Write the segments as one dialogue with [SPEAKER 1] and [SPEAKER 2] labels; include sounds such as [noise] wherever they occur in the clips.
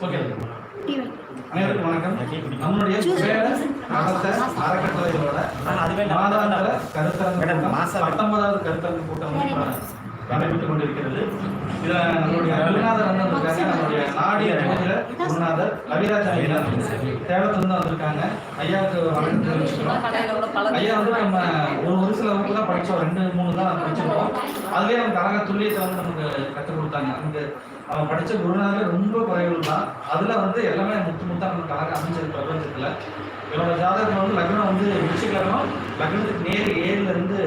[SPEAKER 1] Okay
[SPEAKER 2] tea வை.
[SPEAKER 1] அனைவருக்கும் வணக்கம். நம்மளுடைய அறக்கட்டளைகளோட மாதாந்திர கருத்தரங்கு பத்தொன்பதாவது கருத்தரங்கு கூட்டம் நடைபெற்றுக் கொண்டிருக்கிறது இதில் நம்மளுடைய ரவிநாதர் வந்து வந்திருக்காங்க நம்மளுடைய நாடிய ஜோதிட குருநாதர் ரவிராஜ் ஐயா. சேலத்துல வந்திருக்காங்க. ஐயாவுக்கு வணக்கம் ஐயா வந்து நம்ம ஒரு ஒரு சில வகுப்பு தான் படித்தோம் ரெண்டு மூணு தான் படிச்சிருக்கோம். அதுவே நமக்கு அழகா துல்லியத்தை வந்து நமக்கு கற்றுக் கொடுத்தாங்க. நமக்கு அவன் படித்த குருநாதர் ரொம்ப குறைவுகள் தான். அதில் வந்து எல்லாமே முத்து முத்தாக நமக்கு அழகாக அமைஞ்சது பிரபஞ்சத்தில். இவனோட ஜாதகம் வந்து லக்னம் வந்து விருச்சிக லக்னத்துக்கு நேர் ஏழுல இருந்து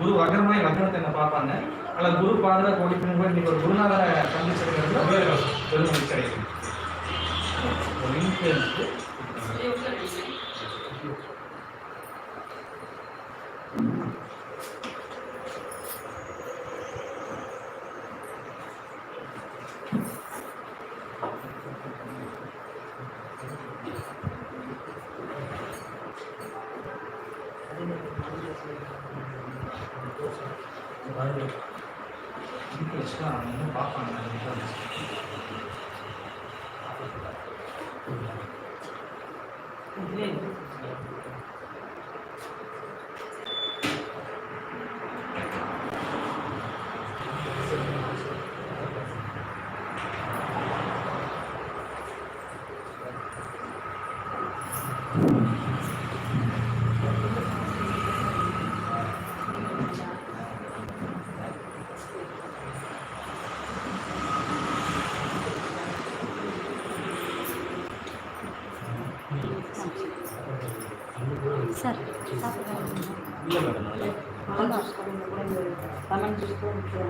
[SPEAKER 1] குரு வகரமாய் லக்னத்தை என்ன பார்ப்பாங்க. ஆனால் குரு பாதர கோடி பின்பு இன்னைக்கு ஒரு குருநாதரை சந்திச்சிருக்கிறது பெரும் கிடைக்கும் அடைகிறேன். ஒரு இருக்கு. ஓகே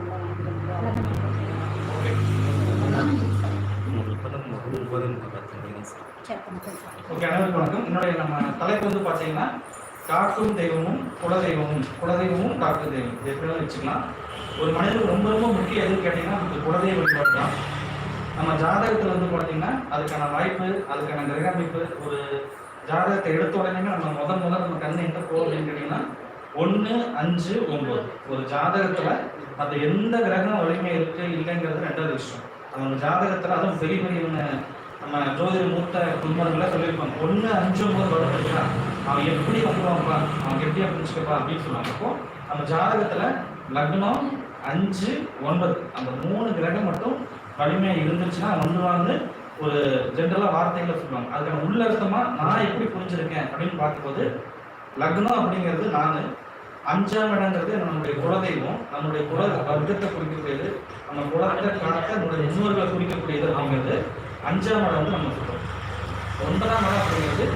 [SPEAKER 1] அனைவருக்கும் வணக்கம். என்னுடைய நம்ம தலைப்பு வந்து பார்த்தீங்கன்னா காக்கும் தெய்வமும் குலதெய்வமும் குலதெய்வமும் காக்கும் தெய்வம். இது எப்படி வச்சுக்கலாம். ஒரு மனிதனுக்கு ரொம்ப ரொம்ப முக்கியம் எதுன்னு கேட்டிங்கன்னா நமக்கு குலதெய்வ வழிபாடு தான். நம்ம ஜாதகத்தில் வந்து பார்த்தீங்கன்னா அதுக்கான வாய்ப்பு அதுக்கான கிரக அமைப்பு ஒரு ஜாதகத்தை எடுத்த உடனே நம்ம முதல் முதல் நம்ம கண்ணு எங்க போகும் அப்படின்னு கேட்டிங்கன்னா ஒன்று அஞ்சு ஒன்பது. ஒரு ஜாதகத்தில் அந்த எந்த கிரகம் வலிமை இருக்கு இல்லைங்கிறது ரெண்டாவது விஷயம். அவங்க ஜாதகத்தில் அதுவும் பெரிய பெரியவங்க நம்ம ஜோதிட மூத்த குடும்பங்களை சொல்லியிருப்பாங்க. ஒன்று அஞ்சு ஒன்பது வருடம் அவன் எப்படி வந்துடுவான்ப்பா அவன் எப்படி புரிஞ்சுக்கப்பா அப்படின்னு சொல்லுவாங்க. அப்போ நம்ம ஜாதகத்தில் லக்னம் அஞ்சு ஒன்பது. அந்த மூணு கிரகம் மட்டும் வலிமையாக இருந்துச்சுன்னா வந்துடுவான்னு ஒரு ஜென்ரலாக வார்த்தைகளை சொல்லுவாங்க. அதுக்கான உள்ளர்த்தமாக நான் எப்படி புரிஞ்சிருக்கேன் அப்படின்னு பார்க்கும்போது லக்னம் அப்படிங்கிறது நான் அஞ்சாம் இடங்கிறது நம்மளுடைய குலதெய்வம். நம்மளுடைய குல வர்க்கத்தை குறிக்கக்கூடியது. நம்ம குலத்தை காத்த நம்மளுடைய முன்னோர்களை குறிக்கக்கூடியது அப்படிங்கிறது அஞ்சாம் இடம் வந்து நம்ம சொல்றோம். ஒன்பதாம் இடம் அப்படிங்கிறது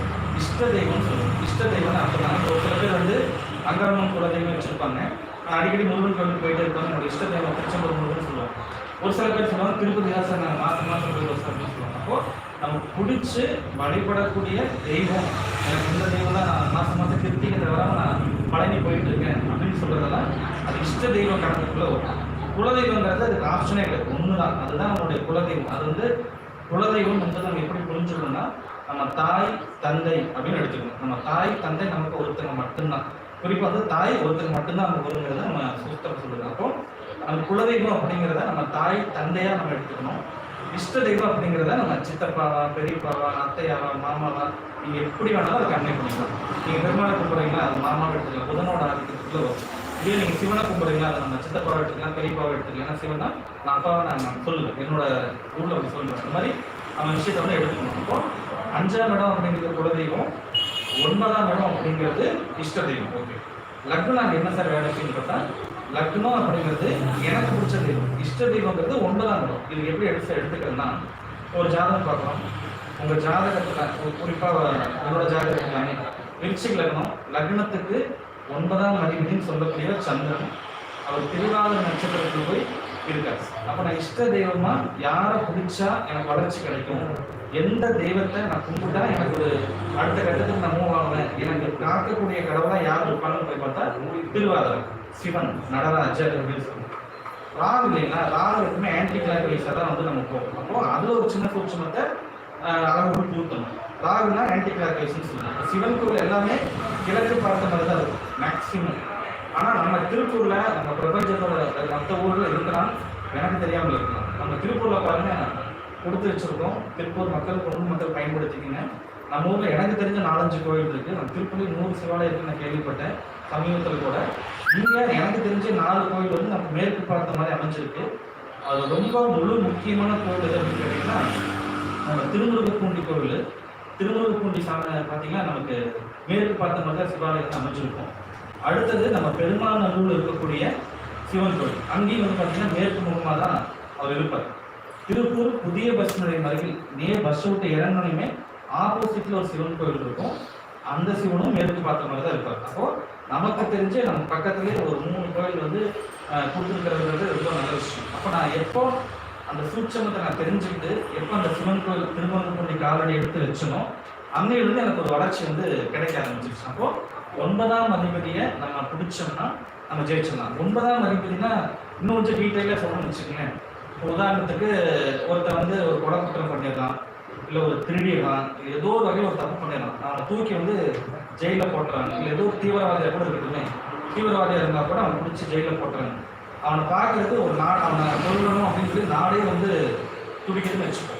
[SPEAKER 1] இஷ்ட தெய்வம்னு சொல்லுவோம் இஷ்ட தெய்வம்னு அப்படின்னா ஒரு சில பேர் வந்து அங்கரமன் குலதெய்வம் வச்சிருப்பாங்க. நான் அடிக்கடி முருகன் கோவில் போயிட்டு இருப்பாங்க நம்ம இஷ்ட தெய்வம் திருச்செந்தூர் முருகன் சொல்லுவாங்க. ஒரு சில பேர் சொல்லுவாங்க திருப்பதி தாசன் நான் மாதம் மாசம் வருஷம் அப்படின்னு சொல்லுவாங்க. அப்போ நம்ம பிடிச்சி வழிபடக்கூடிய தெய்வம். எனக்கு இந்த தெய்வம் தான் நான் மாதம் மாதம் கிருத்திகை தவிர நான் பழனி போயிட்டு இருக்கேன் அப்படின்னு சொல்கிறதெல்லாம் அது இஷ்ட தெய்வம் கணக்குக்குள்ள வரும். குலதெய்வங்கிறது அதுக்கு ஆப்ஷனே இல்லை ஒன்று தான் அதுதான் நம்மளுடைய குலதெய்வம். அது வந்து குலதெய்வம் என்பது நம்ம எப்படி புரிஞ்சுக்கணும்னா நம்ம தாய் தந்தை அப்படின்னு எடுத்துக்கணும். நம்ம தாய் தந்தை நமக்கு ஒருத்தங்க மட்டும்தான். குறிப்பாக வந்து தாய் ஒருத்தங்க மட்டும்தான் நமக்கு வருங்கிறத நம்ம சுத்தம் சொல்லுது அப்போ அந்த குலதெய்வம் அப்படிங்கிறத நம்ம தாய் தந்தையாக நம்ம எடுத்துக்கணும். இஷ்ட தெய்வம் அப்படிங்கிறத நம்ம சித்தப்பாவா பெரியப்பாவா அத்தையாவா மாமாவா நீங்க எப்படி வேணாலும் அதை கன்வே பண்ணிக்கலாம். நீங்க பெருமாளை கும்பிட்றீங்களா அது மாமாவை எடுத்துக்கலாம். புதனோட ஆதிக்கத்துக்குள்ள வரும். இதே நீங்க சிவனை கும்பிட்றீங்களா அதை நம்ம சித்தப்பாவை எடுத்துக்கலாம் பெரியப்பாவை எடுத்துக்கலாம். ஏன்னா சிவன் தான் நான் அப்பாவை நான் சொல்லுவேன் என்னோட ஊர்ல வந்து சொல்லுவேன் அந்த மாதிரி நம்ம விஷயத்தை வந்து எடுத்துக்கணும். இப்போ அஞ்சாம் இடம் அப்படிங்கிறது குலதெய்வம் ஒன்பதாம் இடம் அப்படிங்கிறது இஷ்ட தெய்வம். ஓகே. லக்னம் நாங்கள் என்ன சார் வேலை அப்படின்னு பார்த்தா லக்னம் அப்படிங்கிறது எனக்கு பிடிச்ச தெய்வம். இஷ்ட தெய்வங்கிறது ஒன்பதாம் இடம். இது எப்படி எடுத்து எடுத்துக்கிறதுனா ஒரு ஜாதகம் பார்க்குறோம் உங்கள் ஜாதகத்தில் குறிப்பாக உங்களோட ஜாதகத்தில் விருச்சிக் லக்னம் லக்னத்துக்கு ஒன்பதாம் அதிபதினு சொல்லக்கூடிய சந்திரன். அவர் திருவாத நட்சத்திரத்தில் போய் இருக்கார். அப்போ நான் இஷ்ட தெய்வமா யாரை பிடிச்சா எனக்கு வளர்ச்சி கிடைக்கும்? எந்த தெய்வத்தை நான் கும்பிட்டா எனக்கு ஒரு அடுத்த கட்டத்துக்கு நான் மூவ் ஆகுவேன் எனக்கு காக்கக்கூடிய கடவுளாக யார் இருப்பாங்கன்னு போய் பார்த்தா திருவாதிரை. சிவன் நடராஜர் அப்படின்னு சொல்லுவோம் ராகு இல்லைங்களா? ராகு எப்பவுமே ஆன்டி கிளாக்வைஸாக தான் வந்து நம்ம போகும் அப்போ அதில் ஒரு சின்ன சூட்சமத்தை அழகு பூத்தணும். ராகுனா ஆன்டி கிளாக் சொல்லுவோம் சொல்லுவாங்க. சிவன் கோவில் எல்லாமே கிழக்கு பார்த்த மாதிரி தான் இருக்கும் மேக்சிமம் ஆனால் நம்ம திருப்பூரில் நம்ம பிரபஞ்சத்தோட மற்ற ஊரில் இருக்கலாம். எனக்கு தெரியாமல் இருக்கலாம். நம்ம திருப்பூரில் பாருங்க கொடுத்து வச்சுருக்கோம். திருப்பூர் மக்கள் பொண்ணு மக்கள் பயன்படுத்திக்கிங்க. நம்ம ஊரில் எனக்கு தெரிஞ்ச நாலஞ்சு கோயில் இருக்கு. நான் திருப்பூரில் நூறு சிவாலயம் இருக்குன்னு நான் கேள்விப்பட்டேன் சமீபத்தில் கூட. இங்க எனக்கு தெரிஞ்ச நாலு கோயில் வந்து நம்ம மேற்கு பார்த்த மாதிரி அமைஞ்சிருக்கு. அது ரொம்ப முழு முக்கியமான கோயில் எது அப்படின்னு கேட்டிங்கன்னா நம்ம திருமுருகப்பூண்டி கோவில். திருமுருகப்பூண்டி சாமி பார்த்தீங்கன்னா நமக்கு மேற்கு பார்த்த மாதிரி தான் சிவாலயத்தை அமைஞ்சிருக்கும். அடுத்தது நம்ம பெருமாநல்லூர்ல இருக்கக்கூடிய சிவன் கோயில். அங்கேயும் வந்து பார்த்தீங்கன்னா மேற்கு முகமாக தான் அவர் இருப்பார். திருப்பூர் புதிய பஸ் நிலையம் அருகில் நே பஸ் விட்டு இறங்கணுமே ஆப்போசிட்ல ஒரு சிவன் கோயில் இருக்கும். அந்த சிவனும் மேற்கு பார்த்த மாதிரி தான் இருப்பார். அப்போ நமக்கு தெரிஞ்சு நம்ம பக்கத்துலேயே ஒரு மூணு கோயில் வந்து அஹ், கொடுத்துருக்கிறது ரொம்ப நல்ல விஷயம். அப்போ நான் எப்போ அந்த சூட்சமத்தை நான் தெரிஞ்சுக்கிட்டு எப்போ அந்த சிவன் கோயில் திருமணம் காலடி எடுத்து வச்சனோ அன்னையிலிருந்து எனக்கு ஒரு வளர்ச்சி வந்து கிடைக்க ஆரம்பிச்சிருச்சு. அப்போ ஒன்பதாம் அதிபதியை நம்ம பிடிச்சோம்னா நம்ம ஜெயிச்சிடலாம். ஒன்பதாம் அதிபதினா இன்னும் கொஞ்சம் டீட்டெயிலாக சொல்லணும்னு வச்சுக்கோங்களேன். உதாரணத்துக்கு ஒருத்தன் வந்து ஒரு குடம் குற்றம் பண்ணிடலாம் இல்லை ஒரு திருடியலாம் ஏதோ ஒரு வகையில் ஒரு தப்பு பண்ணிடலாம் அவனை தூக்கி வந்து ஜெயிலில் போட்டுறாங்க. இல்லை ஏதோ ஒரு தீவிரவாதியாக கூட இருக்கட்டுமே. தீவிரவாதியாக இருந்தால் கூட அவனை பிடிச்சி ஜெயிலில் போட்டுறாங்க. அவனை பார்க்கறதுக்கு ஒரு நாடு அவனை கொள்ளணும் அப்படின்னு சொல்லி நாடே வந்து துடிக்குதுன்னு வச்சுக்கோ.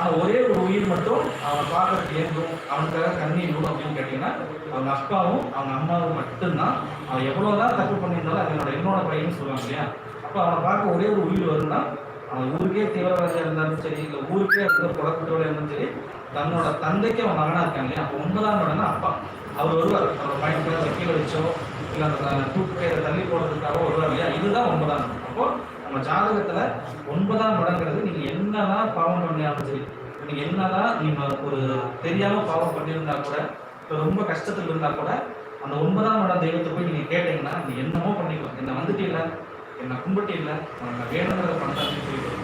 [SPEAKER 1] ஆனால் ஒரே ஒரு உயிர் மட்டும் அவனை பார்க்கறதுக்கு ஏந்தும் அவனுக்காக கண்ணீர் விடும் அப்படின்னு கேட்டிங்கன்னா அவங்க அப்பாவும் அவங்க அம்மாவும் மட்டும்தான். அவன் எவ்வளோ தான் தப்பு பண்ணியிருந்தாலும் அது என்னோட என்னோட பையன் சொல்லுவாங்க இல்லையா? அப்போ அவனை பார்க்க ஒரே ஒரு உயிர் வரும்னா அவன் ஊருக்கே தீவிரவாதியாக இருந்தாலும் சரி இல்லை ஊருக்கே இருக்கிற குழப்பத்தோட இருந்தாலும் சரி தன்னோட தந்தைக்கு அவன் மகனாக இருக்காங்க இல்லையா? அப்போ ஒன்பதாம் இடம்னா அப்பா. அவர் வருவார். அவரோட பையனுக்கு அதை கீழே வச்சோ இல்லை அந்த தூக்கு தள்ளி போடுறதுக்காக வருவார் இல்லையா? இதுதான் ஒன்பதாம் இடம். அப்போ நம்ம ஜாதகத்தில் ஒன்பதாம் இடங்கிறது நீங்கள் என்னதான் பாவம் பண்ணியாலும் சரி நீங்கள் என்னதான் நீங்கள் ஒரு தெரியாமல் பாவம் பண்ணியிருந்தா கூட இப்போ ரொம்ப கஷ்டத்தில் இருந்தால் கூட அந்த ஒன்பதாம் இடம் தெய்வத்தை போய் நீங்கள் கேட்டீங்கன்னா நீங்கள் என்னமோ பண்ணிக்கலாம். என்ன வந்துட்டீங்களா? என்ன கும்பிட்டு இல்லை. நான் வேணுங்கிறத பண்ணான்னு சொல்லிட்டு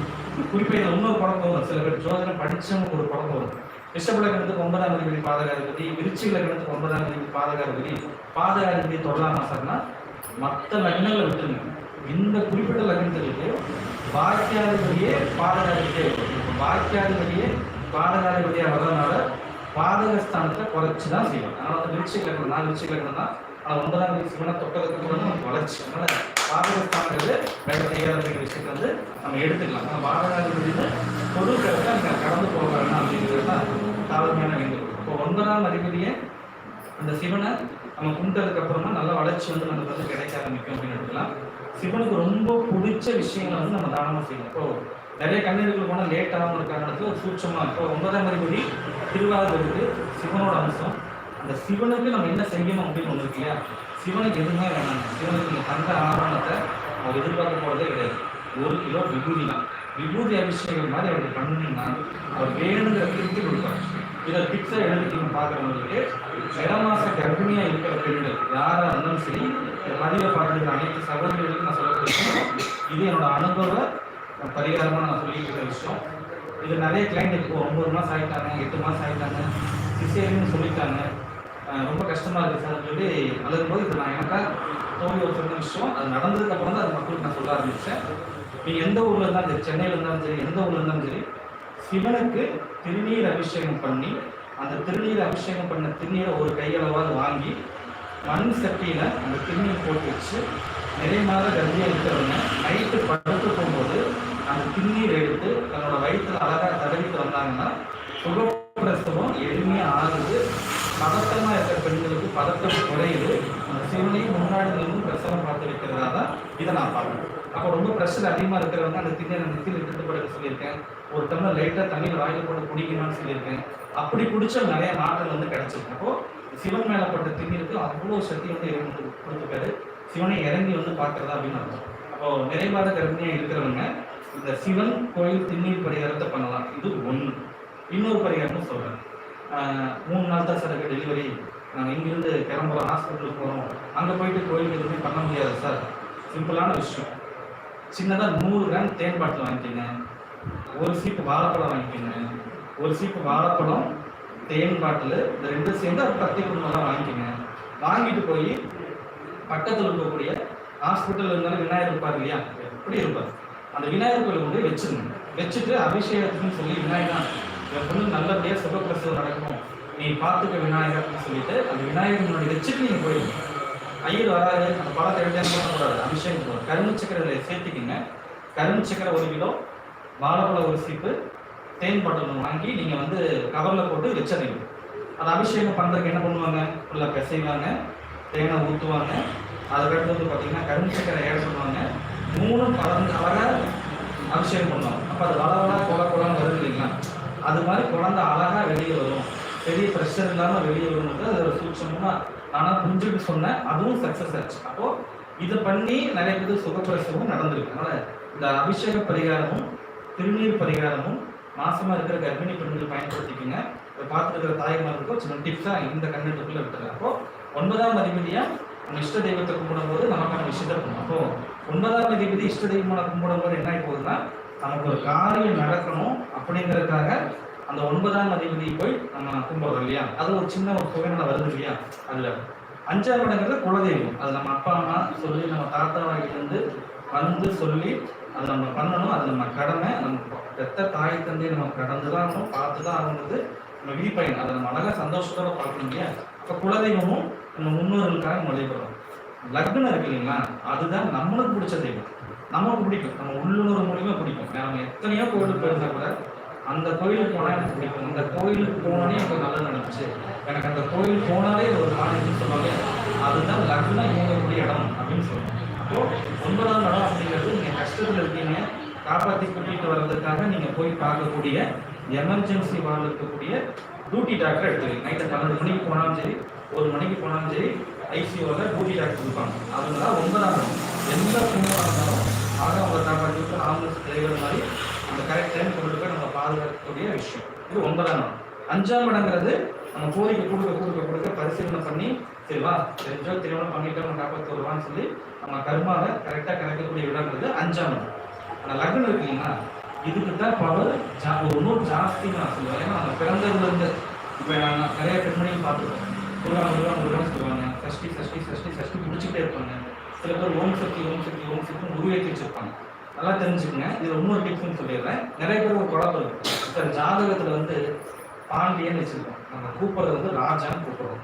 [SPEAKER 1] குறிப்பாக இதில் இன்னொரு பழக்கம் வரும் சில பேர் ஜோதனை படித்தவங்க ஒரு பழக்கம் வரும் ரிஷபலகணத்துக்கு ஒன்பதாம் அதிபதி பாதகாதிபதி விருச்சிக லக்னத்துக்கு ஒன்பதாம் அதிபதி பாதகாதிபதி பாதகாதிபதி தொழிலாளர் மாசம்னா மற்ற லக்னங்களை விட்டுருங்க. இந்த குறிப்பிட்ட லக்னத்திற்கு பாக்கியாதிபதியே பாதகாதிபதியே இருக்கும். பாக்கியாதிபதியே பாதகாதிபதியாக வர்றதுனால பாதகஸ்தானத்தை குறைச்சி தான் செய்வாங்க அதனால வந்து லக்னம் நான் விருச்சி லக்னம் தான் ஆனால் ஒன்பதாம் தேதி சிவனை தொட்டதுக்கு கூட நமக்கு வளர்ச்சி. அதனால பாதகஸ்தானங்கிறது வேலை செய்யாத விஷயத்தை வந்து நம்ம எடுத்துக்கலாம். ஆனால் பாதகாதிபதினு பொருட்களை கருத்தை நீங்கள் கடந்து போக வேணாம் அப்படிங்கிறது தான் தாழ்மையான வேண்டுகோள். இப்போ ஒன்பதாம் அதிபதியை அந்த சிவனை நம்ம கும்பிட்டதுக்கு அப்புறமா நல்ல வளர்ச்சி வந்து நமக்கு வந்து கிடைக்க ஆரம்பிக்கும் அப்படின்னு எடுத்துக்கலாம். சிவனுக்கு ரொம்ப பிடிச்ச விஷயங்களை வந்து நம்ம தானமாக செய்யணும். இப்போ நிறைய கண்ணீர்கள் போனால் லேட் ஆகாமல் ஒரு சூட்சமாக இப்போ ஒன்பதாம் அதிபதி திருவாரூருக்கு சிவனோட அம்சம். அந்த சிவனுக்கு நம்ம என்ன செய்யணும் அப்படின்னு ஒன்று இருக்கு இல்லையா? சிவனுக்கு எதுவுமே வேணாம். சிவனுக்கு நீங்கள் தந்த ஆவணத்தை அவர் எதிர்பார்க்க போகிறதே கிடையாது. ஒரு கிலோ விபூதி தான். விபூதி அபிஷேகம் மாதிரி அவருக்கு பண்ணினீங்கன்னா அவர் வேணுங்கிற திருப்தி கொடுப்பார். இதை பிக்ஸை நம்ம பார்க்குறவங்களுக்கு இடமாச கர்ப்பிணியாக இருக்கிற பெண்கள் யாராக இருந்தாலும் சரி இந்த பதிவை பார்த்துருக்கிற அனைத்து சகோதரிகளுக்கும் நான் சொல்லக்கூடிய இது என்னோட அனுபவ பரிகாரமாக நான் சொல்லிட்டு இருக்கிற விஷயம். இது நிறைய கிளைண்ட் இப்போ ஒன்பது மாதம் ஆகிட்டாங்க எட்டு மாதம் ஆகிட்டாங்க சிசேரியன்னு சொல்லிட்டாங்க. ரொம்ப கஷ்டமாக இருக்குது சார் சொல்லி அழுகும் போது இது நான் எனக்காக தோல்வி ஒரு சொன்ன விஷயம் அது நடந்ததுக்கு அப்புறம் தான் அது மக்களுக்கு நான் சொல்ல ஆரம்பித்தேன் நீங்கள் எந்த ஊரில் இருந்தாலும் சரி சென்னையில் இருந்தாலும் சரி எந்த ஊரில் இருந்தாலும் சரி சிவனுக்கு திருநீர் அபிஷேகம் பண்ணி அந்த திருநீர் அபிஷேகம் பண்ண திருநீரை ஒரு கையளவாவது வாங்கி மண் சட்டியில் அந்த திருநீர் போட்டு வச்சு நிறைய மாத கர்ப்பியாக இருக்கிறவங்க நைட்டு படுத்து போகும்போது அந்த திருநீர் எடுத்து தன்னோட வயிற்றில் அழகாக தடவிட்டு வந்தாங்கன்னா சுகப்பிரசவம் எளிமையாக ஆகுது. பதட்டமாக இருக்கிற பெண்களுக்கு பதட்டம் குறையுது. அந்த சிவனையும் முன்னாடி நின்று பிரசவம் பார்த்து வைக்கிறதா தான் இதை நான் பார்க்குறேன் அப்போ ரொம்ப ப்ரெஷர் அதிகமாக இருக்கிறவங்க அந்த திருநீரை நெத்தியில் எடுத்து சொல்லியிருக்கேன். ஒரு டம்ளர் லைட்டாக தண்ணியில் வாயில் போட்டு குடிக்கணும்னு சொல்லியிருக்கேன். அப்படி பிடிச்ச நிறைய நாட்கள் வந்து கிடைச்சிருக்கு. அப்போ சிவன் மேலப்பட்ட திண்ணிற்கு அவ்வளோ சக்தி வந்து இறந்து கொடுத்துருக்காரு. சிவனை இறங்கி வந்து பார்க்கறதா அப்படின்னு அர்த்தம். அப்போ நிறைவாத கர்ப்பிணியாக இருக்கிறவங்க இந்த சிவன் கோயில் திண்ணீர் பரிகாரத்தை பண்ணலாம். இது ஒன்று இன்னொரு பரிகாரம்னு சொல்கிறேன் மூணு நாள் தான் சார் டெலிவரி நாங்கள் இங்கேருந்து கிளம்புறோம் ஹாஸ்பிட்டலுக்கு போகிறோம் அங்கே போயிட்டு கோயிலுக்கு எதுவுமே பண்ண முடியாது சார். சிம்பிளான விஷயம். சின்னதாக நூறு கிராம் தேன் பாட்டில் வாங்கிக்கோங்க. ஒரு சீப்பு வாழைப்பழம் வாங்கிக்கோங்க. ஒரு சீப்பு வாழைப்பழம் தேன் பாட்டில் இந்த ரெண்டும் சேர்ந்து அது பத்தி குடும்பம்லாம் வாங்கிக்கோங்க. வாங்கிட்டு போய் பக்கத்தில் இருக்கக்கூடிய ஹாஸ்பிட்டல் இருந்தாலும் விநாயகர் இருப்பார் இல்லையா? எப்படி இருப்பார்? அந்த விநாயகர் கோயில் கொண்டு வச்சிருங்க. வச்சுட்டு அபிஷேகத்துக்குன்னு சொல்லி விநாயகர் என் பொண்ணு நல்லபடியாக சுகப்பிரசவம் நடக்கும். நீ பார்த்துக்க விநாயகர் அப்படின்னு சொல்லிட்டு அந்த விநாயகனுடைய வச்சுட்டு நீங்கள் போயிடுங்க. ஐயர் வராது அந்த பழத்தை எழுதியாக பண்ணக்கூடாது அபிஷேகம் போடும் கரும்பு சக்கரை சேர்த்துக்கிங்க. கரும்பு சக்கரை ஒரு கிலோ வாழைப்பழம் ஒரு சீப்பு தேன் பாட்டில் வாங்கி நீங்கள் வந்து கவரில் போட்டு வச்சிடறீங்க அது அபிஷேகம் பண்ணுறதுக்கு என்ன பண்ணுவாங்க? ஃபுல்லாக பிசைவாங்க தேனை ஊற்றுவாங்க அதுக்கடுத்து வந்து பார்த்தீங்கன்னா கரும்பு சக்கரை ஏட பண்ணுவாங்க மூணும் கலந்து அழகாக அபிஷேகம் பண்ணுவாங்க. அப்போ அது வளவலா கொல கொலன்னு வருது இல்லைங்களா? அது மாதிரி குழந்தை அழகாக வெளியே வரும். பெரிய ப்ரெஷர் இல்லாமல் வெளியே வரும்ன்றது அது ஒரு சூட்சமாக ஆனால் புரிஞ்சுட்டு சொன்னேன் அதுவும் சக்ஸஸ் ஆச்சு. அப்போது இதை பண்ணி நிறைய பேர் சுகப்பிரசவம் நடந்திருக்கு. அதனால் இந்த அபிஷேக பரிகாரமும் திருநீர் பரிகாரமும் மாசமா இருக்கிற கர்ப்பிணி பெண்கள் பயன்படுத்திக்கங்க. இதை பார்த்துருக்கிற தாய்மார்களுக்கும் சின்ன டிப்ஸாக இந்த கண்ணெட்டுக்குள்ளே விட்டுறேன். அப்போ ஒன்பதாம் அதிபதியா நம்ம இஷ்ட தெய்வத்தை கும்பிடும்போது நமக்கான விஷயத்தை பண்ணும் அப்போ ஒன்பதாம் அதிபதி இஷ்ட தெய்வமான கும்பிடும்போது என்ன ஆகி போகுதுன்னா நமக்கு ஒரு காரியம் நடக்கணும் அப்படிங்கிறதுக்காக அந்த ஒன்பதாம் அதிபதி போய் நம்ம கும்பிடுறோம் இல்லையா? அது ஒரு சின்ன ஒரு புகைநல வருது இல்லையா? அதுல. அஞ்சாம் இடங்கிறது குலதெய்வம். அது நம்ம அப்பா அம்மா சொல்லி நம்ம தாத்தா இருந்து வந்து சொல்லி அது நம்ம பண்ணணும். அது நம்ம கடமை. நம்ம பெத்த தாய் தந்தை நம்ம கடந்து தான் ஆகணும் பார்த்து தான் ஆகணுங்கிறது நம்ம விதிப்பயன். அதை நம்ம அழகாக சந்தோஷத்தோட பார்க்கணும் இல்லையா? இப்போ குலதெய்வமும் நம்ம முன்னோர்களுக்காக நம்ம வழிபடுறோம் லக்னம் இருக்கு இல்லைங்களா? அதுதான் நம்மளுக்கு பிடிச்ச தெய்வம். நமக்கு பிடிக்கும். நம்ம உள்ளுணர்வு மூலியமா பிடிக்கும். நம்ம எத்தனையோ கோவிலுக்கு போயிருந்தா கூட அந்த கோயிலுக்கு போனால் எனக்கு பிடிக்கும். அந்த கோயிலுக்கு போனாலே எனக்கு நல்லது நடந்துச்சு. எனக்கு அந்த கோயில் போனாலே ஒரு நாளைக்கு சொல்லுவாங்க. அதுதான் லக்னம் இயங்கக்கூடிய இடம் அப்படின்னு சொல்லுவாங்க. அப்போ ஒன்பதாம் இடம் அப்படிங்கிறது நீங்க கஷ்டத்துல இருக்கீங்க. காப்பாற்றி கூட்டிட்டு வர்றதுக்காக நீங்க போய் பார்க்கக்கூடிய எமர்ஜென்சி வாழ் இருக்கக்கூடிய டியூட்டி டாக்டர் எடுத்துக்கீங்க நைட்டு பன்னெண்டு மணிக்கு போனாலும் சரி ஒரு மணிக்கு போனாலும் சரி ஐசியூவில் டியூட்டி டாக்டர் இருப்பாங்க அதனால ஒன்பதாம் இடம் எந்த கும்பலாக இருந்தாலும் ஆக அவங்க காப்பாற்றி விட்டு ஆம்புலன்ஸ் டிரைவர் மாதிரி அந்த கரெக்ட் டைம் கொண்டு போய் நம்ம பாதுகாக்கக்கூடிய விஷயம். இது ஒன்பதாம் நாள். அஞ்சாம் இடங்கிறது நம்ம கோரிக்கை கொடுக்க கொடுக்க கொடுக்க பரிசீலனை பண்ணி தெரியவா தெரிஞ்சோ திருமணம் பண்ணிட்டு நம்ம காப்பாற்ற வருவான்னு சொல்லி நம்ம கர்மாவை கரெக்டாக கிடைக்கக்கூடிய இடங்கிறது அஞ்சாம் இடம் ஆனால் லக்னம் இருக்கு இல்லைங்களா? இதுக்கு தான் பவர் ஜா ஒரு ஜாஸ்தின்னு நான் சொல்லுவேன். ஏன்னா நம்ம பிறந்ததுலேருந்து இப்போ நான் நிறைய பெண்மணியும் பார்த்துருக்கோம் முருகா முருகா முருகன் சொல்லுவாங்க. சஷ்டி சஷ்டி சஷ்டி சஷ்டி முடிச்சுக்கிட்டே இருப்பாங்க. சில பேர் ஓம் சக்தி ஓம் சக்தி ஓம் சக்தி உருவேற்றி வச்சிருப்பாங்க நல்லா தெரிஞ்சுக்கங்க. இதில் இன்னொரு டிப்ஸ்னு சொல்லிடுறேன். நிறைய பேர் ஒரு குழப்பம் இருக்கு. இப்போ ஜாதகத்தில் வந்து பாண்டியன் வச்சுருக்கோம். நம்ம கூப்பிட்றது வந்து ராஜான்னு கூப்பிடுறோம்.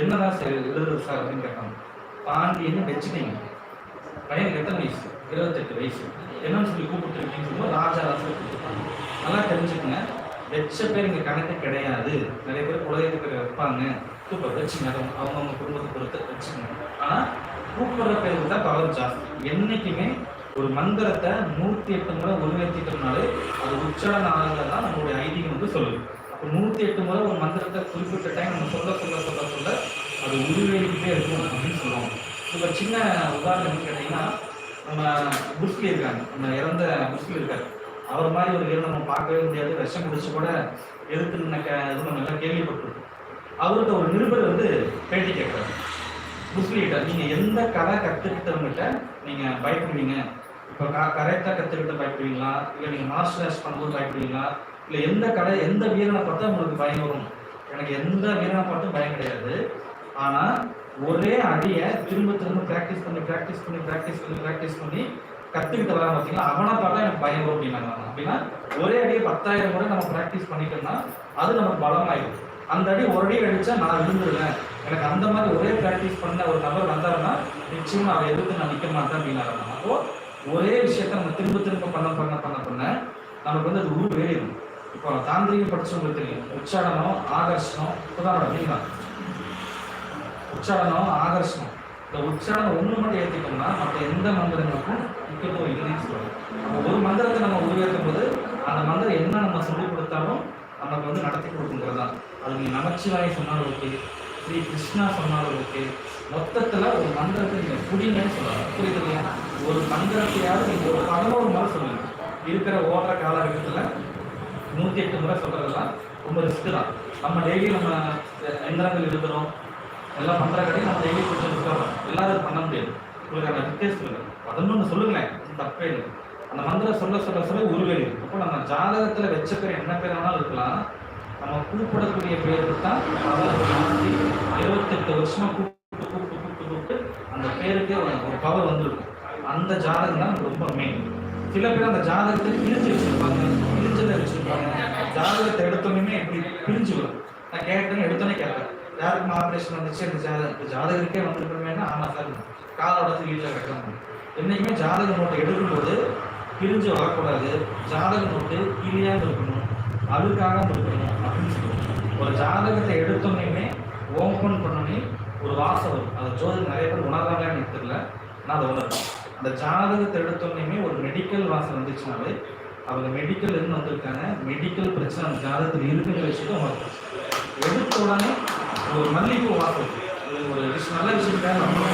[SPEAKER 1] என்னதான் சரி எழுதுறது சார் அப்படின்னு கேட்பாங்க. பாண்டியன்னு வச்சுட்டீங்க பையனுக்கு எத்தனை வயசு? இருபத்தெட்டு வயசு. என்னன்னு சொல்லி கூப்பிட்டுருக்கீங்கன்னு சொல்லும்போது ராஜா ராசு கூப்பிட்டுருப்பாங்க நல்லா தெரிஞ்சுக்கோங்க. வச்ச பேர் இங்கே கணக்கு கிடையாது. நிறைய பேர் குலதெய்வ பேர் வைப்பாங்க. சூப்பர் வச்சுங்க அது அவங்கவுங்க குடும்பத்தை பொறுத்து வச்சுக்கோங்க. ஆனால் கூப்பிடுற பேருக்கு தான் பவர் ஜாஸ்தி என்னைக்குமே ஒரு மந்திரத்தை நூற்றி எட்டு முறை உருவேற்றிட்டோம்னாலே அது உச்சாரண ஆளுங்க தான் நம்மளுடைய ஐதீகம் வந்து சொல்லுது. அப்போ நூற்றி எட்டு முறை ஒரு மந்திரத்தை குறிப்பிட்ட டைம் நம்ம சொல்ல சொல்ல சொல்ல சொல்ல அது உருவேறிக்கிட்டே இருக்கும் அப்படின்னு சொல்லுவாங்க. இப்போ சின்ன உதாரணம் கேட்டிங்கன்னா நம்ம புஷ்லி இருக்காங்க. நம்ம இறந்த புஷ்லி இருக்காரு. அவர் மாதிரி ஒரு வீரர் நம்ம பார்க்கவே முடியாது. விஷம் குடிச்சு கூட எதிர்த்து நின்ன இது நம்ம எல்லாம் கேள்விப்பட்டிருக்கோம் அவர்கிட்ட ஒரு நிருபர் வந்து பேட்டி கேட்குறாரு. புஷ்லிகிட்ட நீங்க எந்த கதை கத்துக்கிட்டவங்கிட்ட நீங்க பயப்படுவீங்க? இப்போ க கரெக்டாக கற்றுக்கிட்ட பயப்படுவீங்களா? இல்லை நீங்கள் மாஸ்டர்ஸ் பண்ணும்போது பயப்படுவீங்களா? இல்லை எந்த கடை எந்த வீரனை பார்த்தா உங்களுக்கு பயம் வரும்? எனக்கு எந்த வீரனை பார்த்தும் பயம் கிடையாது. ஆனால் ஒரே அடியை திரும்ப திரும்ப ப்ராக்டிஸ் பண்ணி ப்ராக்டிஸ் பண்ணி ப்ராக்டிஸ் பண்ணி ப்ராக்டிஸ் பண்ணி கற்றுக்கிட்டு வரான் பார்த்தீங்களா அவனை பார்த்தா எனக்கு பயம் வரும் அப்படின்னாங்க அப்படின்னா ஒரே அடியை பத்தாயிரம் முறை நம்ம ப்ராக்டிஸ் பண்ணிட்டோம்னா அது நமக்கு பலமாயிடும் அந்த அடி ஒரு அடி அடிச்சா நான் விழுந்துருவேன். எனக்கு அந்த மாதிரி ஒரே ப்ராக்டிஸ் பண்ண ஒரு நபர் வந்தாருன்னா நிச்சயமா அவரை எதிர்த்து நான் நிற்க மாட்டேன் அப்படின்னாரு அப்போ ஒரே விஷயத்த நம்ம திரும்ப திரும்ப பண்ண பண்ண பண்ண பண்ண நமக்கு வந்து அது ஊர் வேறிடும் இப்போ தாந்திரிகம் படிச்சவங்களுக்கு தெரியும். உச்சாடனம் ஆகர்ஷணம் உதாரணம் அப்படின்னா உச்சாடனம் ஆகர்ஷணம். இந்த உச்சாரணம் ஒன்று மட்டும் ஏற்றிட்டோம்னா மற்ற எந்த மந்திரங்களுக்கும் முக்கியத்துவம் இல்லைன்னு சொல்லுவாங்க ஒரு மந்திரத்தை நம்ம உருவேற்றும் போது அந்த மந்திரம் என்ன நம்ம சொல்லிக் கொடுத்தாலும் நமக்கு வந்து நடத்தி கொடுக்குங்கிறது தான் அது நீ நமச்சிவாய சொன்னாலும் ஓகே. ஸ்ரீ கிருஷ்ணா சொன்னாலும் ஓகே மொத்தத்தில் ஒரு மந்திரத்தை நீங்கள் புடிங்கன்னு சொல்லலாம். புரியுது இல்லையா? ஒரு மந்திரத்தையாவது நீங்கள் ஒரு பதினோரு முறை சொல்லுங்க. இருக்கிற ஓடுற காலகட்டத்தில் நூற்றி எட்டு முறை சொல்கிறதெல்லாம் ரொம்ப ரிஸ்க் தான். நம்ம டெய்லி நம்ம எந்திரங்கள் இருக்கிறோம் எல்லாம் பண்ணுற கடையும் நம்ம டெய்லி கொஞ்சம் இருக்கிறோம் எல்லாரும் பண்ண முடியாது. உங்களுக்கு அந்த வித்தியாசம் சொல்லுங்கள் பதினொன்று சொல்லுங்களேன். தப்பே இல்லை. அந்த மந்திரம் சொல்ல சொல்ல சொல்ல உருவேறி அப்போ நம்ம ஜாதகத்தில் வச்ச பேர் என்ன பேர் வேணாலும் இருக்கலாம். நம்ம கூப்பிடக்கூடிய பேருக்கு தான் அடுத்த வருஷமா கூப்பிட்டு கூப்பிட்டு கூப்பிட்டு கூப்பிட்டு அந்த பேருக்கே ஒரு பவர் வந்திருக்கும். அந்த ஜாதகம் தான் ரொம்ப மெயின் சில பேர் அந்த ஜாதகத்தை பிரிஞ்சு வச்சிருப்பாங்க பிரிஞ்சதை வச்சிருப்பாங்க. ஜாதகத்தை எடுத்தோன்னே எப்படி பிரிஞ்சு வரும். நான் கேட்டேன்னு எடுத்தோன்னே கேட்பேன். யாருக்கும் ஆப்ரேஷன் வந்துச்சு அந்த ஜாதகம்? இப்போ ஜாதகருக்கே வந்திருக்கணுமேனா ஆமாம் சார். காலோட வீட்டில் கட்டணும் என்னைக்குமே ஜாதக நோட்டை எடுக்கும்போது பிரிஞ்சு வரக்கூடாது. ஜாதக நோட்டு கீழே இருக்கணும். அதுக்காக இருக்கணும் அப்படின்னு சொல்லுவோம். ஒரு ஜாதகத்தை எடுத்தோன்னே ஓப்பன் பண்ணோன்னே ஒரு வாசம் வரும். அதை ஜோதி நிறைய பேர் உணர்றாங்கன்னு எனக்கு தெரியல. நான் அதை உணர்றேன். அந்த ஜாதகத்தை எடுத்தோன்னே ஒரு மெடிக்கல் வாசம் வந்துச்சுனாலே அவங்க மெடிக்கல் இருந்து வந்திருக்காங்க. மெடிக்கல் பிரச்சனை அந்த ஜாதகத்தில் இருக்குன்னு வச்சுட்டு உணர்றோம் எடுத்த உடனே ஒரு மல்லிகைப்பூ வாசம். ஒரு விஷயம் நல்ல விஷயம் நம்ம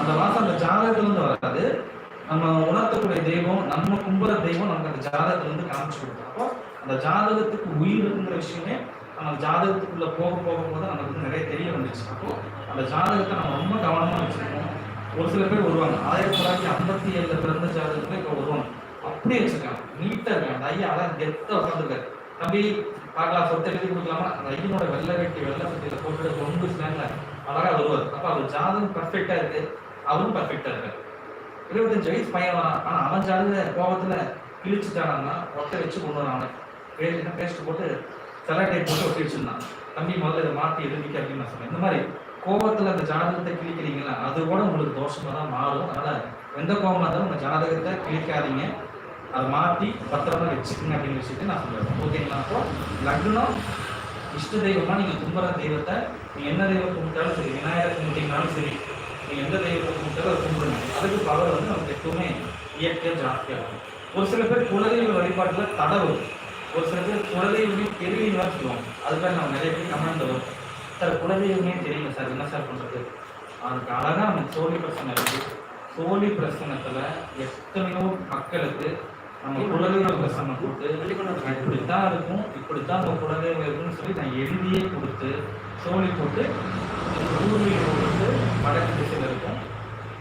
[SPEAKER 1] அந்த வாசம் அந்த ஜாதகத்திலிருந்து வராது. நம்ம உணர்த்தக்கூடிய தெய்வம் நம்ம கும்புற தெய்வம் நமக்கு அந்த ஜாதகத்துல இருந்து காமிச்சு கொடுக்கும். அப்போ அந்த ஜாதகத்துக்கு உயிர் இருக்குங்கிற விஷயமே அந்த ஜாதகத்துக்குள்ளே போக போகும்போது நமக்கு வந்து நிறைய தெரிய வந்துச்சு. அப்போ அந்த ஜாதகத்தை நம்ம ரொம்ப கவனமாக வச்சிருக்கோம் ஒரு சில பேர் வருவாங்க. ஆயிரத்தி தொள்ளாயிரத்தி ஐம்பத்தி ஏழில் பிறந்த ஜாதகத்தில் இப்போ வருவாங்க. அப்படியே வச்சுருக்காங்க நீட்டாக இருக்காங்க ஐயா அதான் கெத்தா உட்காந்துருக்காரு தம்பி பார்க்கலாம். சொத்தை எழுதி கொடுக்கலாமா? அந்த ஐயனோட வெள்ளை வெட்டி வெள்ளை சட்டியில போட்டு ரொம்ப ஸ்லாங்ல அழகாக வருவார். அப்போ அவர் ஜாதகம் பர்ஃபெக்டாக இருக்குது அவரும் பர்ஃபெக்டாக இருக்கார். இருபத்தஞ்சு வயசு பையன் ஆனால் அவன் ஜாதக கோபத்தில் கிழிச்சுட்டானா ஒட்ட வச்சு கொண்டு வரான் பேசிட்டு போட்டு கலாட்டையை போட்டு போட்டு ஒட்டி வச்சிருந்தான். தம்பி முதல்ல இதை மாற்றி எழுதிக்க அப்படின்னு நான் சொன்னேன் இந்த மாதிரி கோபத்தில் அந்த ஜாதகத்தை கிழிக்கிறீங்களா? அது கூட உங்களுக்கு தோஷமாக தான் மாறும். அதனால் எந்த கோபமாக இருந்தாலும் உங்கள் ஜாதகத்தை கிழிக்காதீங்க. அதை மாற்றி பத்திரமா வச்சுக்கோங்க அப்படின்னு வச்சுட்டு நான் சொல்லுவேன் ஓகேங்களா? அப்போ லக்னம் இஷ்ட தெய்வமாக நீங்கள் கும்புற தெய்வத்தை நீங்கள் என்ன தெய்வம் கும்பிட்டாலும் சரி விநாயகர் கும்பிட்டீங்கனாலும் சரி நீங்கள் எந்த தெய்வத்தை கும்பிட்டாலும் அதை கும்பிடுங்க. அதுக்கு பவர் வந்து நமக்கு எப்பவுமே இயற்கையாக ஜாஸ்தியா இருக்கும். ஒரு சில பேர் குலதெய்வ வழிபாட்டில் தடவு ஒரு சில பேர் குலதெய்வமே தெரியலாம் சொல்லுவாங்க. அதுக்காக நம்ம நிறைய பேர் கமெண்ட் வரும் சார் குலதெய்வமே தெரியல சார் என்ன சார் பண்ணுறது அதுக்கு அழகாக நம்ம சோழி பிரச்சனை இருக்கு. சோழி பிரசனத்தில் எத்தனையோ மக்களுக்கு நம்ம குலதெய்வ பிரசனம் கொடுத்து இப்படித்தான் இருக்கும் இப்படித்தான் நம்ம குலதெய்வம் இருக்குன்னு சொல்லி நான் எழுதியே கொடுத்து சோழி போட்டு ஊர்வீடு கொடுத்து வடக்கு திசையில் இருக்கும்.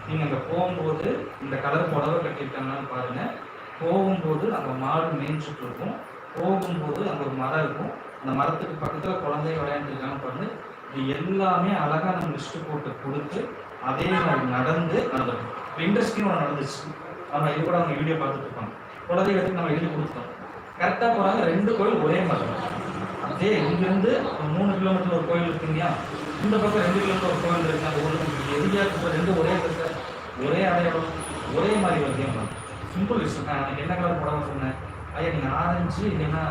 [SPEAKER 1] நீங்கள் அங்கே போகும்போது இந்த கலர் புடவை கட்டியிருக்காங்கன்னு பாருங்கள் போகும்போது அங்கே மாடு மேய்ஞ்சிட்டு இருக்கும். போகும்போது அங்கே ஒரு மரம் இருக்கும். அந்த மரத்துக்கு பக்கத்தில் குழந்தை விளையாண்டுருக்காங்க பண்ணு இது எல்லாமே அழகாக நம்ம லிஸ்ட் போட்டு கொடுத்து அதே மாதிரி நடந்து நடந்துடும் இண்டஸ்ட்ரியும் ஒன்று நடந்துச்சு. நம்ம இது கூட அவங்க வீடியோ பார்த்துட்டு இருப்பாங்க. குலதெய்வத்துக்கு நம்ம எழுதி கொடுத்தோம். கரெக்டாக போகிறாங்க ரெண்டு கோயில் ஒரே மாதிரி அதே இங்கேருந்து மூணு கிலோமீட்டர் ஒரு கோயில் இருக்கு இல்லையா? இந்த பக்கம் ரெண்டு கிலோமீட்டர் ஒரு கோயில் இருக்கு. அந்த ஒன்று எரியா இப்போ ரெண்டு ஒரே இருக்கு ஒரே அடையாளம். ஒரே மாதிரி வருது சிம்பிள் விஷயம் நான் என்ன கலர் புடவை சொன்னேன்? ஐயா நீங்கள் ஆரஞ்சு இல்லைன்னா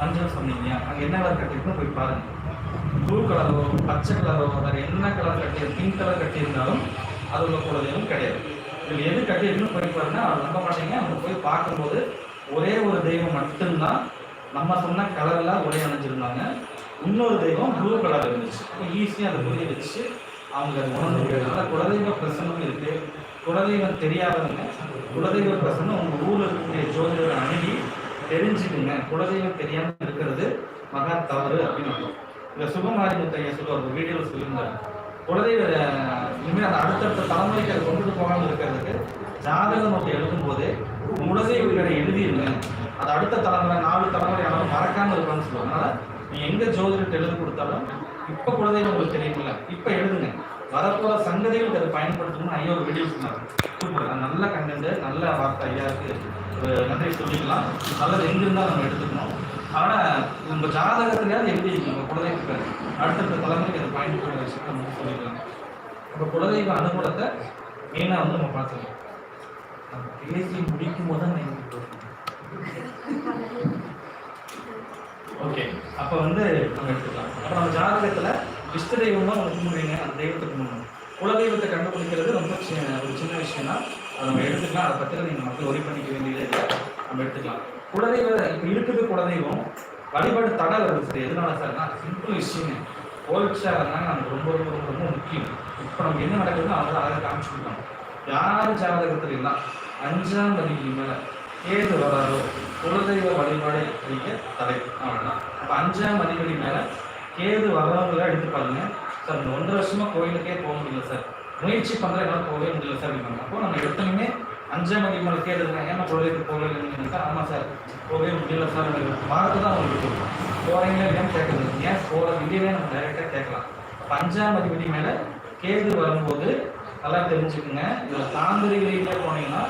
[SPEAKER 1] மஞ்சள் சொன்னீங்க. அங்கே என்ன கலர் கட்டியிருக்கணும் போய் பாருங்க. ப்ளூ கலரோ பச்சை கலரோ வேறு என்ன கலர் கட்டி பிங்க் கலர் கட்டியிருந்தாலும் அது உள்ள குலதெய்வம் கிடையாது. இதில் எது கட்டியிருக்குன்னு போய் பாருங்க. அவர் நம்ப மாட்டீங்க. அவங்க போய் பார்க்கும்போது ஒரே ஒரு தெய்வம் மட்டும்தான் நம்ம சொன்ன கலரில் ஒரே அணைஞ்சிருந்தாங்க. இன்னொரு தெய்வம் ப்ளூ கலர் இருந்துச்சு. அப்போ ஈஸியாக அதை புரிய வச்சு அவங்க அதை உணர்ந்து குலதெய்வ பிரசனம் இருக்குது குலதெய்வம் தெரியாதவங்க குலதெய்வ பிரசனம் உங்கள் ஊரில் இருக்கக்கூடிய ஜோதிடரை அணுகி தெரிஞ்சுக்குங்க. குலதெய்வம் தெரியாமல் இருக்கிறது மகா தவறு அப்படின்னு அர்த்தம். இந்த சுகமாரி முத்தையா சொல்லுவார் ஒரு வீடியோவில் சொல்லியிருந்தார். குலதெய்வ இனிமேல் அந்த அடுத்தடுத்த தலைமுறைக்கு அதை கொண்டுட்டு போகாமல் இருக்கிறதுக்கு ஜாதகம் அப்படி எழுதும்போது குலதெய்வங்களை எழுதிடுங்க அது அடுத்த தலைமுறை நாலு தலைமுறை ஆனாலும் மறக்காமல் இருக்கணும்னு சொல்லுவாங்க. அதனால் நீ எங்கே ஜோதிடத்தை எழுதி கொடுத்தாலும் இப்போ குலதெய்வம் உங்களுக்கு தெரியுமில்ல இப்போ எழுதுங்க. வரப்போற சங்கதிகளுக்கு அதை பயன்படுத்தணும்னு ஐயா ஒரு வீடியோ சொன்னார். சூப்பர். நல்ல கண்டென்ட் நல்ல வார்த்தை ஐயாவுக்கு ஒரு நன்றி சொல்லிக்கலாம். நல்லது எங்க இருந்தா நம்ம எடுத்துக்கணும். ஆனா உங்க ஜாதகத்திலேயாவது எழுதி நம்ம குலதெய்வத்தை அடுத்தடுத்த தலைமுறைக்கு அதை பயன்படுத்த விஷயத்தை நம்ம சொல்லிக்கலாம். அப்ப குலதெய்வ அனுகூலத்தை மெயினா வந்து நம்ம பார்த்துக்கலாம். நம்ம பேசி முடிக்கும் போது தான் ஓகே [laughs] அப்போ வந்து நம்ம எடுத்துக்கலாம். அப்போ நம்ம ஜாதகத்துல இஷ்ட தெய்வம் தான் நம்ம கும்பிடுறீங்க அந்த தெய்வத்தை கும்பிடணும் குலதெய்வத்தை கண்டுபிடிக்கிறது ரொம்ப ஒரு சின்ன விஷயம் தான் அதை நம்ம எடுத்துக்கலாம். அதை பற்றி நீங்கள் மக்கள் ஒரி பண்ணிக்க வேண்டியது நம்ம எடுத்துக்கலாம். குலதெய்வ இப்போ இருக்குது குலதெய்வம் வழிபாடு தடை வருது சார். எதனால சார்னா சிம்பிள் விஷயமே. கோவிட்ஸாக இருந்தாங்க நமக்கு ரொம்ப ரொம்ப ரொம்ப ரொம்ப முக்கியம். இப்போ நமக்கு என்ன நடக்குதுன்னு அதை அதை காமிச்சு கொடுக்கணும் யார் ஜாதகத்துல எல்லாம் அஞ்சாம் பதிக்கு மேலே ஏது வராதோ குலதெய்வ வழிபாடு அளிக்க தடை. அவ்வளோதான் அப்போ அஞ்சாம் அதிபதி மேலே கேது வர்றவங்கள எடுத்து பாருங்க. சார் இந்த ஒன்றரை வருஷமா கோயிலுக்கே போக முடியல சார். முயற்சி பண்ணுற என்னால் போகவே முடியல சார் அப்படின்னாங்க அப்போ நம்ம எடுத்தோமே அஞ்சாம் அதிபதி மேலே கேதுங்க ஏன்னா கோயிலுக்கு போகலன்னு சார் ஆமாம் சார் போகவே முடியல சார் மார்க்கு தான் உங்களுக்கு இருக்கும் போகிறீங்களா இல்லையான்னு கேட்குறது? ஏன் போகிற இல்லையே நம்ம டைரெக்டாக கேட்கலாம். அஞ்சாம் அதிபதி மேலே கேது வரும்போது நல்லா தெரிஞ்சுக்குங்க. இதில் தாந்திரிக ரீதியாக போனீங்கன்னா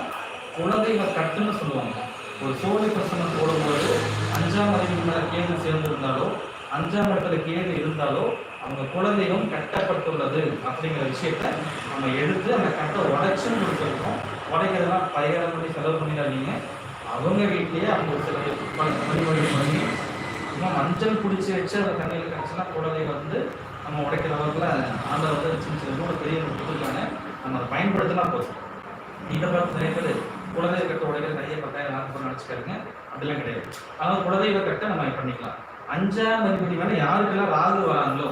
[SPEAKER 1] குழந்தைகள் கட்டுன்னு சொல்லுவாங்க. ஒரு சோழி பிரசனம் போடும்போது அஞ்சாம் அதிபதி மேலே கேது சேர்ந்துருந்தாலும் அஞ்சாம் இடத்துல கேது இருந்தாலோ அவங்க குலதெய்வம் கட்டப்பட்டுள்ளது அப்படிங்கிற விஷயத்த நம்ம எடுத்து அந்த கட்டை உடைச்சுன்னு கொடுத்துருக்கோம். உடைக்கிறதுலாம் பயிரம் பண்ணி செலவு பண்ணிடாதீங்க. அவங்க வீட்லேயே அவங்க ஒரு சில வழிபாடு பண்ணி இன்னும் மஞ்சள் பிடிச்சி வச்சு அந்த தண்ணியில் கிடச்சுன்னா குலதெய்வம் வந்து நம்ம உடைக்கிற அளவுக்குல ஆண்டவர் வந்து சின்ன சின்ன கூட பெரிய கொடுத்துருக்காங்க. நம்ம அதை பயன்படுத்தினா போதும். இதை பார்த்து நிறைய பேர் குலதெய்வ கட்ட உடைக்கிற நிறைய பத்தாயிரம் நாற்பது நினச்சிக்காருங்க அப்படிலாம் கிடையாது. ஆனால் குலதெய்வ கட்டை நம்ம பண்ணிக்கலாம். அஞ்சாம் அதிபதி வேணா யாருக்கெல்லாம் ராகு வராங்களோ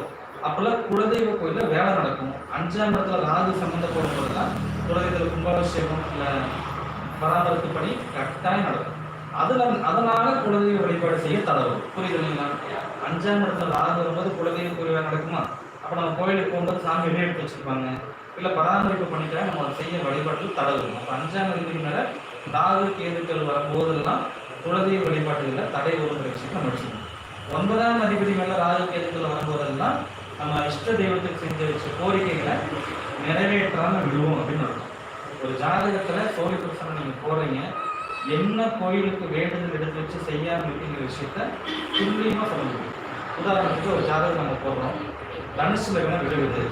[SPEAKER 1] அப்பெல்லாம் குலதெய்வ கோயிலில் வேலை நடக்கும். அஞ்சாம் இடத்துல ராகு சம்மந்தப்படும் போதெல்லாம் குலதெய்வத்தில் கும்பாபிஷேகம் இல்லை பராமரிப்பு பணி கட்டாயம் நடக்கும். அதுல அதனால குலதெய்வ வழிபாடு செய்ய தடை புரியுதுங்களா அஞ்சாம் இடத்துல ராகு வரும்போது குலதெய்வ கோயில் நடக்குமா? அப்போ நம்ம கோயிலுக்கு போகும்போது சாமி வெளியே எடுத்து வச்சிருப்பாங்க. இல்லை பராமரிப்பு பண்ணிட்டா நம்ம அதை செய்ய வழிபாட்டில் தடவும். அப்போ அப்ப அஞ்சாம் அதிபதி மேலே ராகு கேதுக்கள் வரும்போதெல்லாம் குலதெய்வ வழிபாட்டுகளில் தடை ஒரு விஷயம் நம்ம வச்சுக்கணும். ஒன்பதாம் அதிபதி மேல ராகு கேதுக்கள் வரும்போதெல்லாம் நம்ம இஷ்ட தெய்வத்துக்கு செஞ்ச வச்ச கோரிக்கைகளை நிறைவேற்றாம விடுவோம் அப்படின்னு இருக்கும் ஒரு ஜாதகத்துல சோழி பிரசனம் நீங்க போறீங்க என்ன கோயிலுக்கு வேண்டுதல் எடுத்து வச்சு செய்யாம இருக்குங்கிற விஷயத்த துல்லியமா சொல்ல முடியும். உதாரணத்துக்கு ஒரு ஜாதகம் நம்ம போடுறோம். தனுசு லக்னம் விழுகுது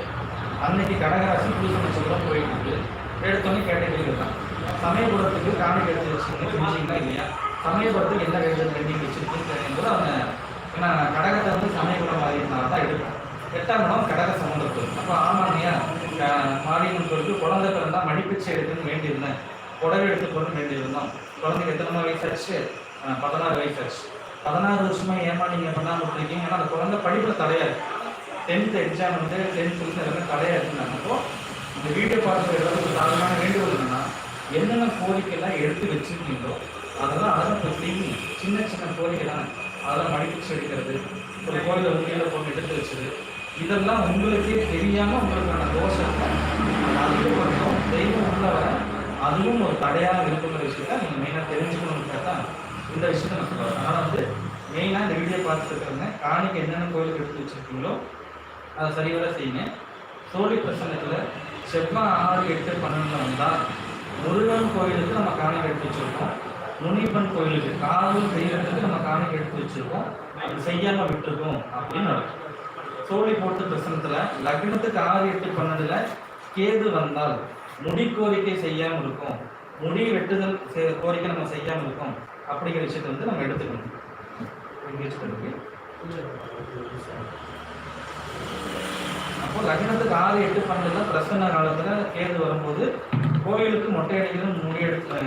[SPEAKER 1] அன்னைக்கு கடகராசி புதுசு நட்சத்திரம் போயிட்டு இருக்கு எடுத்தோன்னே கேட்டகரி தான் சமயபுரத்துக்கு காணி எடுத்து வச்சுருக்கீங்க இல்லையா? சமயபுரத்துக்கு என்ன வேண்டுதல் பெண்டிங் வச்சிருக்கீங்க அவங்க ஏன்னா கடகத்தை வந்து சமயபுரம் மாதிரினால தான் எடுப்பேன். எட்டாம் இடம் கடக சம்மந்தப்படும் அப்போ ஆமாங்கய்யா மாரியம்மன் கோயிலுக்கு குழந்தை பிறந்தா மடிப்பிச்சை எடுத்துன்னு வேண்டியிருந்தேன். புடவை எடுத்து போகணும்னு வேண்டியிருந்தோம். குழந்தைக்கு எத்தனை வயசாச்சு அஹ் பதினாறு வயசாச்சு பதினாறு வருஷமா ஏமா நீங்கள் பண்ணாமல் இருக்கீங்க ஏன்னா அந்த குழந்தை படிப்பில் தடையாது டென்த் எக்ஸாம் வந்து டென்த் எல்லாமே தடையா இருக்குன்னாங்க அப்போது இந்த வீட்டை பார்க்குற எல்லாத்துக்கும் சாதாரண வேண்டுகோள் என்னன்னா என்னென்ன கோரிக்கைலாம் எடுத்து வச்சிருக்கீங்களோ அதெல்லாம் அதெல்லாம் இப்போ சின்ன சின்ன கோரிக்கை தான் அதெல்லாம் மடிப்பிச்சு எடுக்கிறது ஒரு கோயிலில் உண்மையில போட்டு எடுத்து வச்சது. இதெல்லாம் உங்களுக்கே தெரியாமல் உங்களுக்கான தோஷத்தை மட்டும் தெய்வம் உள்ளவர அதுவும் ஒரு தடையாக இருக்குங்கிற விஷயத்த நீங்கள் மெயினாக தெரிஞ்சுக்கணும்னு தான் இந்த விஷயத்த நான் சொல்லுவேன் அதனால் வந்து மெயினாக இந்த வீடியோ பார்த்துட்டு காணிக்கு என்னென்ன கோயிலுக்கு எடுத்து வச்சுருக்கீங்களோ அதை சரிவர செய்யுங்க. சோழி பிரசன்னத்தில் செவ்வாய் ஆறு எட்டு பன்னெண்டுல வந்தால் முருகன் கோயிலுக்கு நம்ம காணிக்கை எடுத்து வச்சுருக்கோம். முனிப்பன் கோயிலுக்கு காவல் செய்யறதுக்கு நம்ம காணிக்கை எடுத்து வச்சிருக்கோம். அது செய்யாம விட்டுருக்கோம் அப்படின்னு நடக்கும் சோழி போட்டு பிரசனத்துல லக்னத்துக்கு ஆறு எட்டு பன்னெண்டுல கேது வந்தால் முடி கோரிக்கை செய்யாம இருக்கும். முடி வெட்டுதல் கோரிக்கை நம்ம செய்யாம இருக்கும் அப்படிங்கிற விஷயத்தை வந்து நம்ம எடுத்துக்கணும். இங்க வச்சுக்கணும். அப்போ லக்னத்துக்கு ஆறு எட்டு பன்னெண்டுல பிரசன்ன காலத்துல கேது வரும்போது கோயிலுக்கு மொட்டை அடிக்கணும் முடி எடுத்து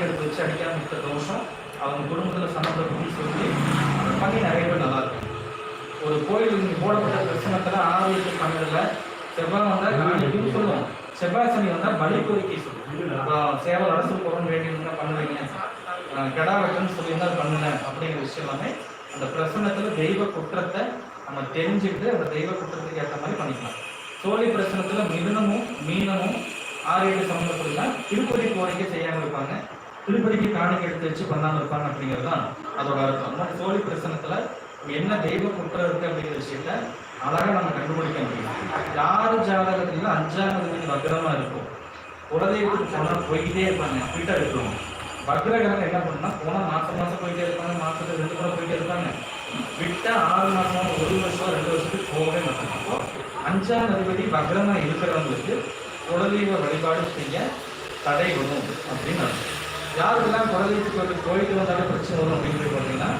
[SPEAKER 1] எடுத்து வச்சு அடிக்காம இருக்க தோஷம் அவங்க குடும்பத்துல சம்மந்தப்படும் சொல்லி அதை பண்ணி நிறைய பேர் நல்லா இருக்கும் ஒரு கோயில் இங்க போடப்பட்ட பிரச்சனத்தில் ஆறு எட்டு பன்னெண்டுல செவ்வாய் வந்தா காணிக்கும் சொல்லுவோம் செவ்வாய் சனி வந்தா பலி கோரிக்கை சொல்லுவோம் அப்புறம் சேவை அரசு போகணும்னு வேண்டியிருந்தா பண்ணுவீங்க. கெடா வெட்டணும்னு சொல்லியிருந்தா அது பண்ணுங்க அப்படிங்கிற விஷயம் எல்லாமே அந்த பிரசனத்துல தெய்வ குற்றத்தை நம்ம தெரிஞ்சுக்கிட்டு அந்த தெய்வ குற்றத்துக்கு ஏற்ற மாதிரி பண்ணிக்கலாம். சோழி பிரச்சனத்தில் மிதுனமும் மீனமும் ஆறு ஏழு சம்மந்தப்படல திருப்பதி கோரிக்கை செய்யாமல் இருப்பாங்க. திருப்பதிக்கு காணிக்கை எடுத்து வச்சு பண்ணாமல் இருப்பாங்க அப்படிங்கிறது தான் அதோட அர்த்தம். நம்ம சோழி பிரச்சனத்தில் என்ன தெய்வ குற்றம் இருக்குது அப்படிங்கிற விஷயத்த அழகாக நம்ம கண்டுபிடிக்க முடியும். யார் ஜாதகத்துல அஞ்சாம் அதிபதி வக்ரமா இருக்கும்? குலதெய்வத்துக்கு போனால் போய்கிட்டே இருப்பாங்க. வீட்டை எடுத்துருவோம். பக்ரகிரகம் என்ன பண்ணால் போனால் மாதம் மாதம் போயிட்டே இருப்பாங்க மாதத்துக்கு ரெண்டு முறை போயிட்டே இருப்பாங்க. விட்டா ஆறு மாசம் ஒரு வருஷம் ரெண்டு வருஷத்துக்கு போகவே மாட்டாங்க அப்போ அஞ்சாம் அதிபதி வக்ரமா இருக்கிறவங்களுக்கு குலதெய்வ வழிபாடு செய்ய தடை வரும் அப்படின்னு யாருக்கெல்லாம் குலதெய்வத்துக்கு வந்து போயிட்டு வந்தாலும் பிரச்சனை வரும் அப்படின்னு பார்த்தீங்கன்னா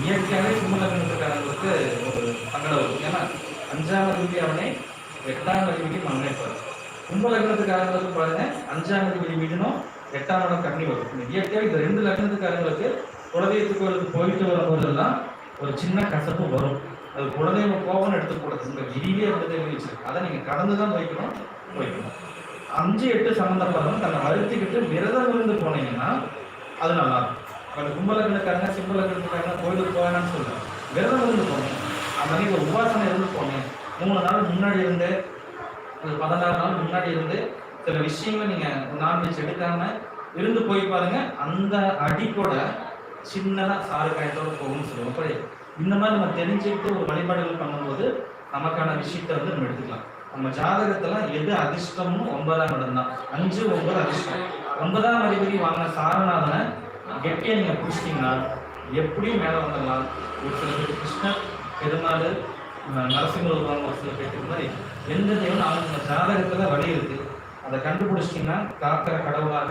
[SPEAKER 1] இயற்கையாகவே கும்பலகணத்துக்காரங்களுக்கு ஒரு சங்கடம் வரும். ஏன்னா அஞ்சாம் அதிபதி அவனை எட்டாம் அதிபதி மண்ணை போறான் கும்பலகணத்துக்காரங்களுக்கு பாருங்க அஞ்சாம் அதிபதி மீதனும் எட்டாம் இடம் கண்ணி வரும். இந்த இயற்கையாக இந்த ரெண்டு லக்னத்துக்காரங்களுக்கு குலதெய்வத்துக்கு போயிட்டு வரும்போதெல்லாம் ஒரு சின்ன கசப்பு வரும். அது குலதெய்வ கோபம்னு எடுத்துக்கூடாது இந்த விதியே குலதெய்வம் வச்சிருக்கு அதை நீங்கள் கடந்து தான் போய்க்கணும் போய்க்கணும். அஞ்சு எட்டு சம்மந்தப்படணும் தன்னை வருத்திக்கிட்டு விரதம் இருந்து போனீங்கன்னா அது நல்லா இருக்கும். அந்த கும்பலக்கணக்காரங்க சிம்பலக்கணக்காரங்க கோயிலுக்கு போவேன்னு சொல்லுவேன் விரதம் இருந்து போனேன் அந்த மாதிரி உபாசனை இருந்து போனேன் மூணு நாள் முன்னாடி இருந்து ஒரு பதினாறு நாள் முன்னாடி இருந்து சில விஷயங்களை நீங்கள் நான்வெஜ் எடுக்காம இருந்து போய் பாருங்க. அந்த அடி கூட சின்னதாக சாறு காயத்தோடு போகும்னு சொல்லுவோம். அப்படி இந்த மாதிரி நம்ம தெரிஞ்சுக்கிட்டு ஒரு வழிபாடுகள் பண்ணும்போது நமக்கான விஷயத்தை வந்து நம்ம எடுத்துக்கலாம். நம்ம ஜாதகத்துல எது அதிர்ஷ்டமும் ஒன்பதாம் இடம் தான். அஞ்சு ஒன்பது அதிர்ஷ்டம். ஒன்பதாம் அதிபதி வாங்கின சாரநாதனை கெட்டியை நீங்க பிடிச்சிட்டிங்கன்னா எப்படியும் மேலே வந்துடலாம். ஒரு சில பேர் கிருஷ்ணன் பெருமாள் நரசிம்மர் வருவாங்க ஒரு சில பேருக்கு மாதிரி எந்த தெய்வம் அவங்க ஜாதகத்துல வழி இருக்கு. அதை கண்டுபிடிச்சிட்டிங்கன்னா காக்கிற கடவுளாக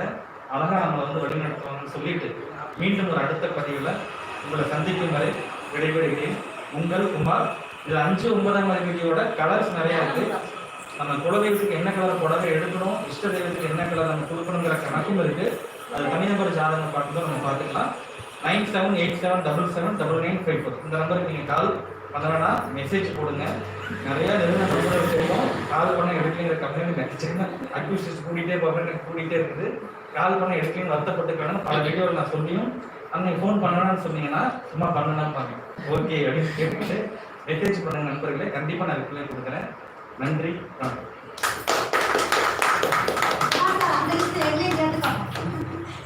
[SPEAKER 1] அழகா நம்மளை வந்து வழிநடத்துவாங்கன்னு சொல்லிட்டு மீண்டும் ஒரு அடுத்த பதிவில் உங்களை சந்திக்கும் வரை விடைபெறுகிறேன். உங்கள் குமார் இது அஞ்சு ஒன்பதாம் வீடியோட கலர்ஸ் நிறையா இருக்கு. நம்ம குலதெய்வத்துக்கு என்ன கலர் புடவை எடுக்கணும் இஷ்ட தெய்வத்துக்கு என்ன கலர் நம்ம கொடுக்கணுங்கிற கணக்கும் இருக்கு. அது தனிநபர் ஜாதகம் பார்க்கும்போது நம்ம பார்த்துக்கலாம். Nine seven eight seven double seven double nine five four இந்த நம்பருக்கு நீங்கள் கால் பண்ணலன்னா மெசேஜ் போடுங்க. நிறைய நிறுவன நம்பர் வச்சிருக்கோம் கால் பண்ண எடுக்கலைங்கிற கம்பெனி சின்ன அக்யூசிஸ் கூட்டிகிட்டே போகிறேன் கூட்டிகிட்டே இருக்குது. கால் பண்ண எடுக்கலைன்னு வருத்தப்பட்டு வேணும் பல வீடியோவில் நான் சொல்லியும் அங்கே ஃபோன் பண்ணணும்னு சொன்னீங்கன்னா சும்மா பண்ணலாம் பாருங்க. ஓகே அப்படின்னு கேட்டுட்டு மெசேஜ் பண்ணுங்க நண்பர்களே. கண்டிப்பாக நான் ரிப்ளை கொடுக்குறேன். நன்றி. வணக்கம்.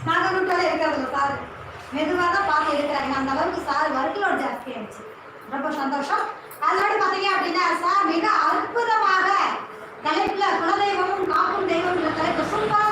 [SPEAKER 3] நாங்கள் நூற்றோட இருக்கிறது சார் மெதுவாக தான் பார்த்து எடுக்கிறாங்க அந்த அளவுக்கு சார் ஒர்க் லோட் ஜாஸ்தி ஆயிடுச்சு ரொம்ப சந்தோஷம் அதோட பார்த்தீங்க அப்படின்னா சார் மிக அற்புதமாக தலைப்புல குலதெய்வமும் காக்கும் தெய்வம் தலைப்பு சூப்பராக